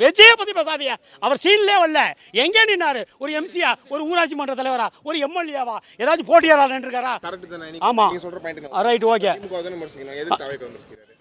விஜய பத்தி பேசாதீங்க அவர் சீன்லே வரல. எங்கே நின்னாரு? ஒரு எம்சியா ஒரு ஊராட்சி மன்ற தலைவரா? ஒரு எம்எல்ஏவா ஏதாச்சும் போட்டியாளர் நின்றுக்காரா கரெக்ட் தானே. ஆமா. நீங்க சொல்ற பாயிண்ட் ரைட் ஓகே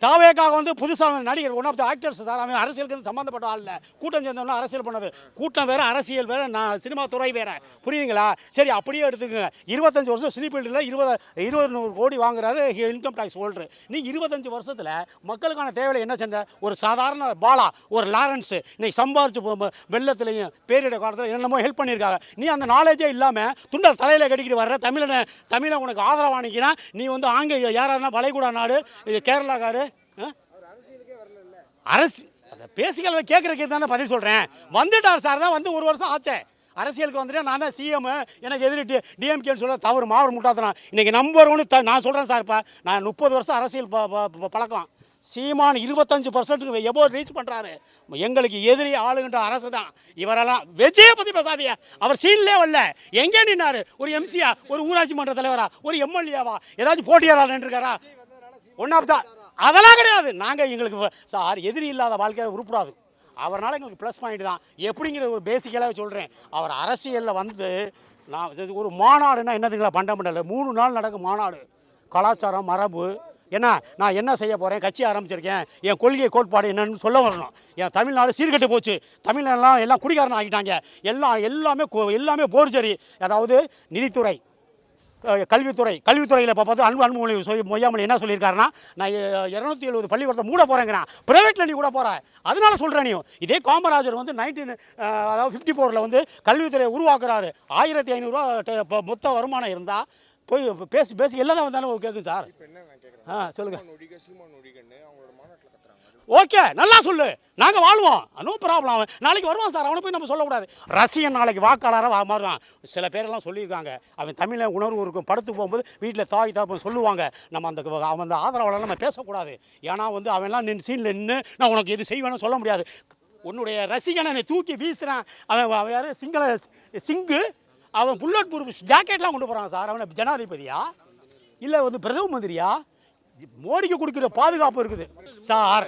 தாவேக்காக வந்து புதுசாக நடிகர் one of the actors sir அவன் அரசியலுக்கு வந்து சம்மந்தப்பட்ட ஆள் இல்லை. கூட்டம் சேர்ந்தவங்க அரசியல் பண்ணது. கூட்டம் வேற அரசியல் வேற நான் சினிமா துறை வேற. புரியுதுங்களா? சரி அப்படியே எடுத்துக்கோங்க. இருபத்தஞ்சு வருஷம் சினி ஃபீல்டில் இருபது இருபது நூறு கோடி வாங்குறாரு இன்கம் டேக்ஸ் ஹோல்டர் நீ இருபத்தஞ்சு வருஷத்தில் மக்களுக்கான தேவையில் என்ன செஞ்ச? ஒரு சாதாரண பாலா ஒரு லாரன்ஸு இன்னைக்கு சம்பாரிச்சு போ- வெள்ளத்துலையும் பேரிட காலத்தில் என்னென்னமோ ஹெல்ப் பண்ணியிருக்காங்க. நீ அந்த நாலேஜே இல்லாமல் துண்டல் தலையில் கட்டிக்கிட்டு வர்ற தமிழனை தமிழை உனக்கு ஆதரவாக நீ வந்து ஆங்க யாராருன்னா வளைகுடா நாடு கேரளாக்காரு அரசு அதை பேசிக்கிறத கேட்குறதுக்கு தானே பதில் சொல்கிறேன் வந்துட்டார் சார் தான் வந்து ஒரு வருஷம் ஆச்சே. அரசியலுக்கு வந்துட்டு நான் தான் சிஎம் எனக்கு எதிரி டி டிஎம்கேன்னு சொல்ல தவறு மாவட்ட முட்டாத்தனா இன்றைக்கி நம்பர் ஒன்று த நான் சொல்கிறேன் சார் இப்போ நான் முப்பது வருஷம் அரசியல் பழக்கம். சீமான் இருபத்தஞ்சு பர்சன்ட்டுக்கு எபோ ரீச் பண்ணுறாரு எங்களுக்கு எதிரி ஆளுகின்ற அரசு தான். இவரெல்லாம் விஜயை பற்றி பேசாதீங்க. அவர் சீன்லே வரல. எங்கே நின்னாரு? ஒரு எம்சியா ஒரு ஊராட்சி மன்ற தலைவரா? ஒரு எம்எல்ஏவா ஏதாச்சும் போட்டியாளர் நின்றுருக்காரா? ஒன் ஆஃப் தான் அதெல்லாம் கிடையாது. நாங்கள் எங்களுக்கு சார் எதிரி இல்லாத வாழ்க்கையை உருப்படாது. அவரால் எங்களுக்கு ப்ளஸ் பாயிண்ட் தான். எப்படிங்கிற ஒரு பேசிக்கலாக சொல்கிறேன் அவர் அரசியலில் வந்து நான் இது ஒரு மாநாடுன்னா என்னதுங்களா பண்டமண்டல. மூணு நாள் நடக்கும் மாநாடு. கலாச்சாரம் மரபு. என்ன? நான் என்ன செய்ய போகிறேன் கட்சி ஆரம்பிச்சிருக்கேன். என் கொள்கை கோட்பாடு என்னன்னு சொல்ல வரணும். என் தமிழ்நாடு சீர்கெட்டு போச்சு. தமிழ்நாடுலாம் எல்லாம் குடிகாரன் ஆகிட்டாங்க. எல்லாம் எல்லாமே கொ- எல்லாமே போர்ஜரி. அதாவது நிதித்துறை. கல்வித்துறை கல்வித்துறையில் இப்போ பார்த்து அன்பு அன்புமொழி சொல்லி மொய்யாமொழி என்ன சொல்லியிருக்காருன்னா நான் இரநூத்தி எழுபது பள்ளிக்கூடத்தை மூட போகிறேங்கிறான் ப்ரைவேட்டில் நீ கூட போகிற அதனால சொல்கிறேன் நீ இதே காமராஜர் வந்து நைன்டீன் அதாவது ஃபிஃப்டி ஃபோரில் வந்து கல்வித்துறையை உருவாக்குறாரு. ஆயிரத்தி ஐநூறுரூவா மொத்த வருமானம் இருந்தால் போய் பேசி பேசி எல்லாம் வந்தாலும் கேட்கும் சார். ஆ அது ஓகே நல்லா சொல்லு. நாங்கள் வாழ்வோம். நோ ப்ராப்ளம் அவன் நாளைக்கு வருவான் சார். அவனை போய் நம்ம சொல்லக்கூடாது. ரசிகன் நாளைக்கு வாக்காளராக மாறுவான். சில பேரெல்லாம் சொல்லியிருக்காங்க. அவன் தமிழ உணர்வு இருக்கும். படத்துக்கு போகும்போது வீட்டில் தாய் தாப்பன் சொல்லுவாங்க. நம்ம அந்த அவன் அந்த ஆதரவாளர் நம்ம பேசக்கூடாது. ஏன்னா வந்து அவன்லாம் நின்று சீனில் நின்று நான் உனக்கு எது செய்வேன்னு சொல்ல முடியாது. உன்னுடைய ரசிகனை நீ தூக்கி வீசுறான். அவன் அவன் யார்? சிங்கள சிங்கு. அவன் புல்லட் ப்ரூஃப் ஜாக்கெட்லாம் கொண்டு போகிறான் சார். அவனை ஜனாதிபதியா? இல்லை வந்து பிரதம மந்திரியா? மோடிக்கு கொடுக்குற பாதுகாப்பு இருக்குது. சார்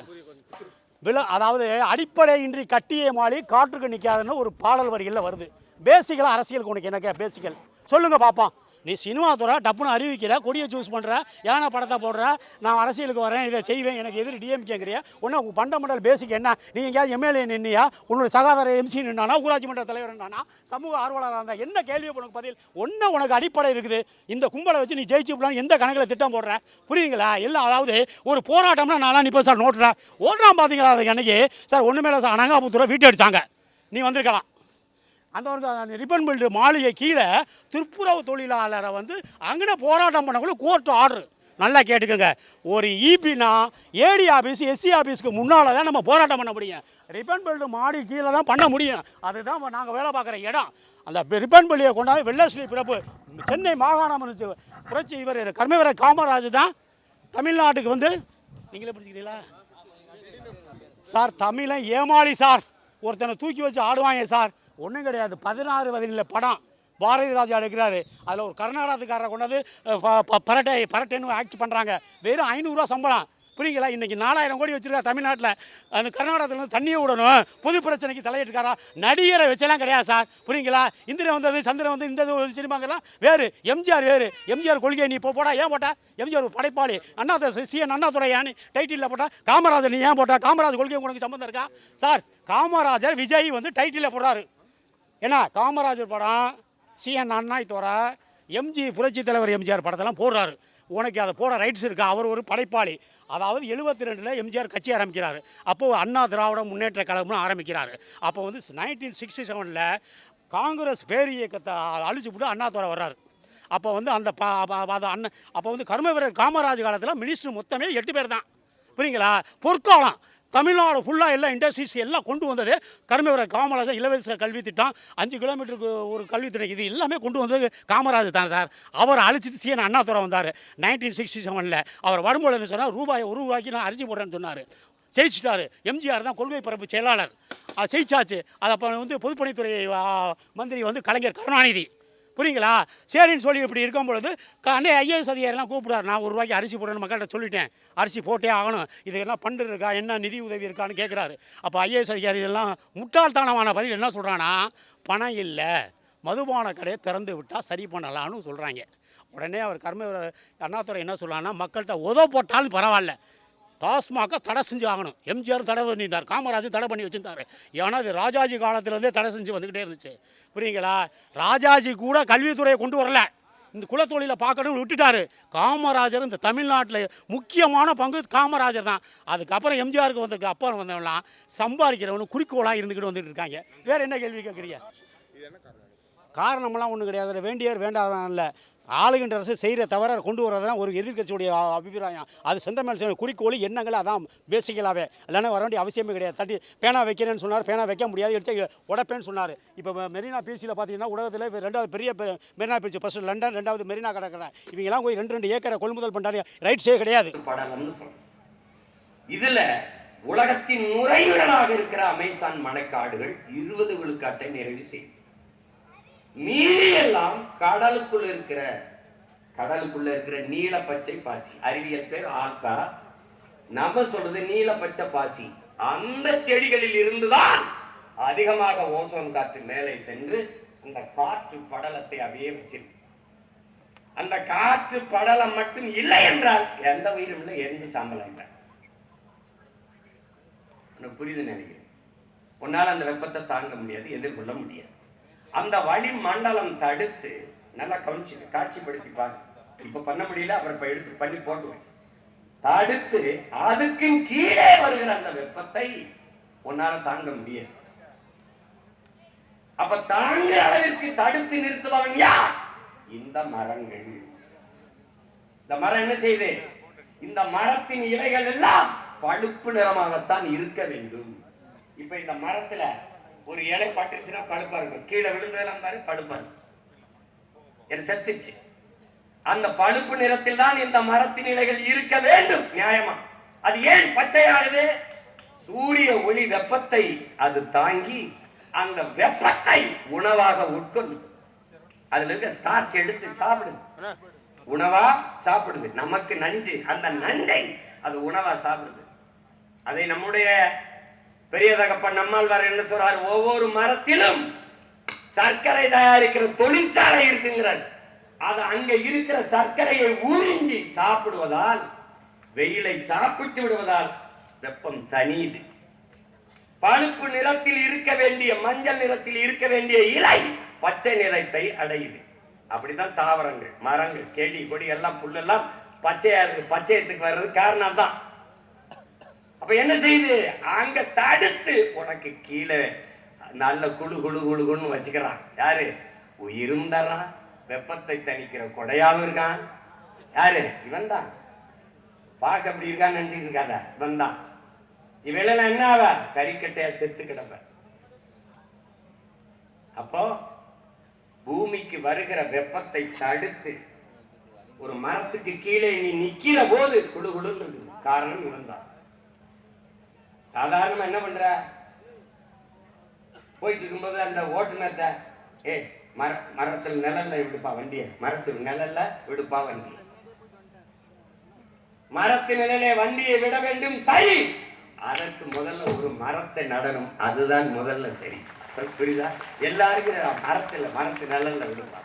வில அதாவது அடிப்படை இன்றி கட்டிய மாளி காற்றுக்கு நிற்காதுன்னு ஒரு பாடல் வரிகளில் வருது. பேசிக்கலாக அரசியலுக்கு உனக்கு எனக்கு பேசிக்கல்? சொல்லுங்கள் பார்ப்போம் நீ சினிமா துறை டப்புன்னு அறிவிக்கிற கொடியை சூஸ் பண்ணுற யானை படத்தை போடுற நான் அரசியலுக்கு வரேன் இதை செய்வேன் எனக்கு எதிரி டிஎம்கேங்கிறிய ஒன்று பண்டமண்டல் பேசிக் என்ன? நீ எங்கேயாவது எம்எல்ஏ நின்னியா? உன்னோட சகாதார எம்சி நின்னானா? ஊராட்சி மன்ற தலைவர் நின்னானா? சமூக ஆர்வலராக இருந்தால் என்ன கேள்வி உனக்கு பதில்? ஒன்று உனக்கு அடிப்படை இருக்குது. இந்த கும்பலை வச்சு நீ ஜெயிச்சு விடலான்னு எந்த கணக்கில் திட்டம் போடுற? புரியுதுங்களா? எல்லாம் அதாவது ஒரு போராட்டம்னா நான்லாம் நிற்பேன் சார் நோட்டுறேன். ஓட்டுறான் பார்த்தீங்களா அதுக்கு அன்னைக்கு. சார் ஒன்றுமே இல்லை சார். அனங்காபுத்தூரை வீட்டு அடித்தாங்க நீ வந்திருக்கலாம். அந்த ரிப்பன் பில்டு மாளிகை கீழே துப்புரவு தொழிலாளரை வந்து அங்கே போராட்டம் பண்ணக்குள்ள கோர்ட் ஆர்டர் நல்லா கேட்டுக்கோங்க. ஒரு இபினா ஏடி ஆஃபீஸ் எஸ்சி ஆஃபீஸ்க்கு முன்னால் தான் நம்ம போராட்டம் பண்ண முடியும். ரிப்பன் பில்டு மாடி கீழே தான் பண்ண முடியும். அதுதான் நாங்கள் வேலை பார்க்குற இடம். அந்த ரிப்பன் பில்டியை கொண்டாந்து வெள்ளஸ்ரீ பிறப்பு சென்னை மாகாணம் புரட்சி இவர் கர்மவீர காமராஜ் தான். தமிழ்நாட்டுக்கு வந்து நீங்களே பிடிச்சிக்கிறீங்களா சார் தமிழன் ஏமாளி சார். ஒருத்தனை தூக்கி வச்சு ஆடுவாங்க சார். ஒன்றும் கிடையாது. பதினாறு பதினேழு படம். பாரதி ராஜா எடுக்கிறாரு. அதில் ஒரு கர்நாடகத்துக்காரரை கொண்டாந்து ப- ப- பரட்டை பரட்டைன்னு ஆக்ட் பண்ணுறாங்க வெறும் ஐநூறுரூவா சம்பளம். புரியுங்களா? இன்றைக்கி நாலாயிரம் கோடி வச்சிருக்கா தமிழ்நாட்டில். அந்த கர்நாடகத்தில் இருந்து தண்ணியை விடணும். பொது பிரச்சனைக்கு தலையிட்டுக்காரா நடிகரை வச்செல்லாம் கிடையாது சார். புரியுங்களா? இந்திரன் வந்தது சந்திரன் வந்து இந்த ஒரு சினிமாங்கெல்லாம் வேறு. எம்ஜிஆர் வேறு. எம்ஜிஆர் கொள்கை நீ இப்போ போடா ஏன் போட்டா? எம்ஜிஆர் ஒரு படைப்பாளி. அண்ணா சிஎன் அண்ணாதுரை ஏன்னு டைட்டிலில் போட்டால் காமராஜர் நீ ஏன் போட்டா? காமராஜர் கொள்கை உனக்கு சம்மந்தம் இருக்கா? சார் காமராஜர் விஜய் வந்து டைட்டிலில் போடுறாரு. என்ன காமராஜர் படம் சிஎன் அண்ணாதுரை எம்ஜி புரட்சி தலைவர் எம்ஜிஆர் படத்தெல்லாம் போடுறாரு. உனக்கு அதை போட ரைட்ஸ் இருக்கா? அவர் ஒரு படைப்பாளி. அதாவது எழுபத்தி ரெண்டில் எம்ஜிஆர் கட்சி ஆரம்பிக்கிறார். அப்போது அண்ணா திராவிட முன்னேற்ற கழகம்னு ஆரம்பிக்கிறார். அப்போ வந்து நைன்டீன் சிக்ஸ்டி செவனில் காங்கிரஸ் பேர் இயக்கத்தை அழிச்சு விட்டு அண்ணாதுரை வர்றாரு. அப்போ வந்து அந்த பா அது அண்ணன் அப்போ வந்து கர்மவீரர் காமராஜ் காலத்தில் மினிஸ்டர் மொத்தமே எட்டு பேர் தான். புரியுங்களா? பொற்காலம். தமிழ்நாடு ஃபுல்லாக எல்லாம் இண்டஸ்ட்ரீஸ் எல்லாம் கொண்டு வந்தது. கருமேவர காமராஜர் இலவச கல்வி திட்டம் அஞ்சு கிலோமீட்டருக்கு ஒரு கல்வித்துறை இது எல்லாமே கொண்டு வந்தது காமராஜர் தான் சார். அவர் அழிச்சிட்டு சிஎன் அண்ணாதுரை வந்தார் நைன்டீன் சிக்ஸ்டி செவனில் அவர் வரும்போது என்ன சொன்னால் ரூபாய் ஒரு ரூபாய்க்கு நான் அரிசி போடுறேன்னு சொன்னார். ஜெயிச்சிட்டாரு. எம்ஜிஆர் தான் கொள்கை பரப்பு செயலாளர். அது ஜெயிச்சாச்சு. அது அப்போ வந்து பொதுப்பணித்துறை மந்திரி வந்து கலைஞர் கருணாநிதி. புரியுங்களா? சரின்னு சொல்லி இப்படி இருக்கும் பொழுது அண்ணே ஐஏஎஸ் அதிகாரிலாம் கூப்பிடாரு நான் ஒரு ரூபாய்க்கு அரிசி போடுறேன்னு மக்கள்கிட்ட சொல்லிட்டேன். அரிசி போட்டே ஆகணும். இது என்ன பண்டு இருக்கா என்ன நிதி உதவி இருக்கான்னு கேட்குறாரு அப்போ ஐஏஎஸ் அதிகாரிகள்லாம் முட்டாள்தனமான பதில் என்ன சொல்கிறான்னா பணம் இல்லை. மதுபான கடையை திறந்து விட்டால் சரி பண்ணலாம்னு சொல்கிறாங்க உடனே அவர் கர்ம அண்ணாத்துறை அண்ணாதுரை என்ன சொல்கிறாங்கன்னா மக்கள்கிட்ட உதவ போட்டாலும் பரவாயில்ல. டாஸ்மாக தடை செஞ்சு ஆகணும் எம்ஜிஆர் தடை பண்ணியிருந்தார் காமராஜர் தடை பண்ணி வச்சிருந்தாரு. ஏன்னா அது ராஜாஜி காலத்துலேருந்தே தடை செஞ்சு வந்துக்கிட்டே இருந்துச்சு. புரியுங்களா ராஜாஜி கூட கல்வித்துறையை கொண்டு வரல. இந்த குலத்தொழிலை பார்க்கணும்னு விட்டுட்டாரு. காமராஜர் இந்த தமிழ்நாட்டில் முக்கியமான பங்கு காமராஜர் தான். அதுக்கப்புறம் எம்ஜிஆருக்கு வந்ததுக்கு அப்புறம் வந்தவங்களாம் சம்பாதிக்கிறவனு குறிக்கோளாக இருந்துக்கிட்டு வந்துட்டு இருக்காங்க. வேறு என்ன கேள்வி கேட்குறீங்க காரணமெல்லாம் ஒன்றும் கிடையாது. அதில் வேண்டியவர் வேண்டாதான் இல்லை ஆளுகின்ற அரசு செய்கிற தவற கொண்டு வர்றது தான் ஒரு எதிர்க்கட்சியுடைய அபிப்பிராயம். அது செந்தமேல் செய்ய குறிக்கோள் எண்ணங்கள் அதான் பேசிக்கலாவே. இல்லைன்னா வர வேண்டிய அவசியமே கிடையாது. தட்டி பேனா வைக்கிறேன்னு சொன்னார். பேனா வைக்க முடியாது. எடுத்து உடப்பேன்னு சொன்னார். இப்போ மெரினா பீச்சில் பார்த்தீங்கன்னா உலகத்தில் ரெண்டாவது பெரிய பெ- மெரினா பீச்சு ஃபஸ்ட்டு லண்டன் ரெண்டாவது மெரினா கடற்கரை. இவங்கெல்லாம் போய் ரெண்டு ரெண்டு ஏக்கரை கொள்முதல் பண்ணுறாங்க ரைட்ஸே கிடையாது. இதில் உலகத்தின் நுரையீரலாக இருக்கிற அமேசான் மழைக்காடுகள் இருபது விழுக்காட்டை நிறைவு செய்யும். மீதி எல்லாம் கடலுக்குள் இருக்கிற கடலுக்குள்ள இருக்கிற நீல பச்சை பாசி. அறிவியல் பேர் ஆல்கா நம்ம சொல்றது நீல பச்சை பாசி. அந்த செடிகளில் இருந்துதான் அதிகமாக ஓசோன் காற்று மேலே சென்று அந்த காற்று படலத்தை அப்படியே வச்சிருக்கு அந்த காற்று படலம் மட்டும் இல்லை என்றால் எந்த உயிரும் இல்லை எரிஞ்சு சாம்பலாயிட்டார் உனக்கு புரியுது நினைக்கிறேன். உன்னால் அந்த வெப்பத்தை தாங்க முடியாது எதிர்கொள்ள முடியாது. அந்த வளி மண்டலம் தடுத்து நல்லா கவனிச்சு காட்சிப்படுத்தி பாரு. இப்ப பண்ண முடியல அப்புறம் இப்ப எடுத்து பண்ணி போட்டுவேன் தடுத்து அதுக்கும் கீழே வருகிற அந்த வெப்பத்தை உன்னால தாங்க முடியாது. அப்ப தாங்க அளவிற்கு தடுத்து நிறுத்துவாங்க யார்? இந்த மரங்கள். இந்த மரம் என்ன செய்யுது? இந்த மரத்தின் இலைகள் எல்லாம் பழுப்பு நிறமாகத்தான் இருக்க வேண்டும். இப்ப இந்த மரத்துல ஒரு இலை பட்டுச்சுன்னா பழுப்பா இருக்கும். கீழே விழுந்ததெல்லாம் பாரு பழுப்பா இருக்கும். எனக்கு செத்துச்சு அந்த பழுப்பு நிறத்தில் தான் இந்த மரத்தின் இலைகள் இருக்க வேண்டும். நியாயமா? அது ஏன் பச்சையானது? சூரிய ஒளி வெப்பத்தை அது தாங்கி அந்த வெப்பத்தை உணவாக உட்கொள்ளு அதுல இருக்க ஸ்டார்ச் எடுத்து சாப்பிடுது உணவா சாப்பிடுது. நமக்கு நஞ்சு. அந்த நஞ்சை அது உணவா சாப்பிடுது. அதை நம்முடைய பெரிய தகப்பன் நம்மாழ்வார் என்ன சொல்றார்? ஒவ்வொரு மரத்திலும் சர்க்கரை தயாரிக்கிற தொழிற்சாலை இருக்குங்கிறார். அது அங்க இருக்கிற சர்க்கரையை உறிஞ்சி சாப்பிடுவதால் வெயிலை சாப்பிட்டு விடுவதால் வெப்பம் தனியுது பழுப்பு நிறத்தில் இருக்க வேண்டிய மஞ்சள் நிறத்தில் இருக்க வேண்டிய இலை பச்சை நிறத்தை அடையுது. அப்படிதான் தாவரங்கள் மரங்கள் செடி கொடி எல்லாம் புல்லெல்லாம் பச்சையா இருக்கு. பச்சையத்துக்கு வர்றது காரணம் தான் அப்ப என்ன செய்யுது அங்க தடுத்து உனக்கு கீழே நல்ல குழு குழு குழுகுன்னு வச்சுக்கிறான். யாரு? உயிரும் தரான் வெப்பத்தை தணிக்கிற கொடையாவும் இருக்கான். யாரு? இவன் தான் பார்க்க அப்படி இருக்கான்னு நினைச்சிட்டு இருக்காத. இவன் தான் இவெல்லாம் என்ன ஆவ? கறிக்கட்டையா செத்து கிடப்ப. அப்போ பூமிக்கு வருகிற வெப்பத்தை தடுத்து ஒரு மரத்துக்கு கீழே நீ நிக்கிற போது குழு குழுன்னு இருக்குது. காரணம் இவன் தான் சாதாரணமா என்ன பண்ற? போயிட்டு இருக்கும்போது அந்த ஓட்டுநர்ட்ட ஏ மர மரத்தில் நிழல்ல விடுப்பா வண்டிய மரத்தில் நிழல்ல விடுப்பா வண்டி மரத்து நிழலே வண்டியை விட வேண்டும் சரி. அதற்கு முதல்ல ஒரு மரத்தை நடணும் அதுதான் முதல்ல சரி. புரியுதா? எல்லாருக்கும் மரத்தில் மரத்து நிழல்ல விடுப்பா.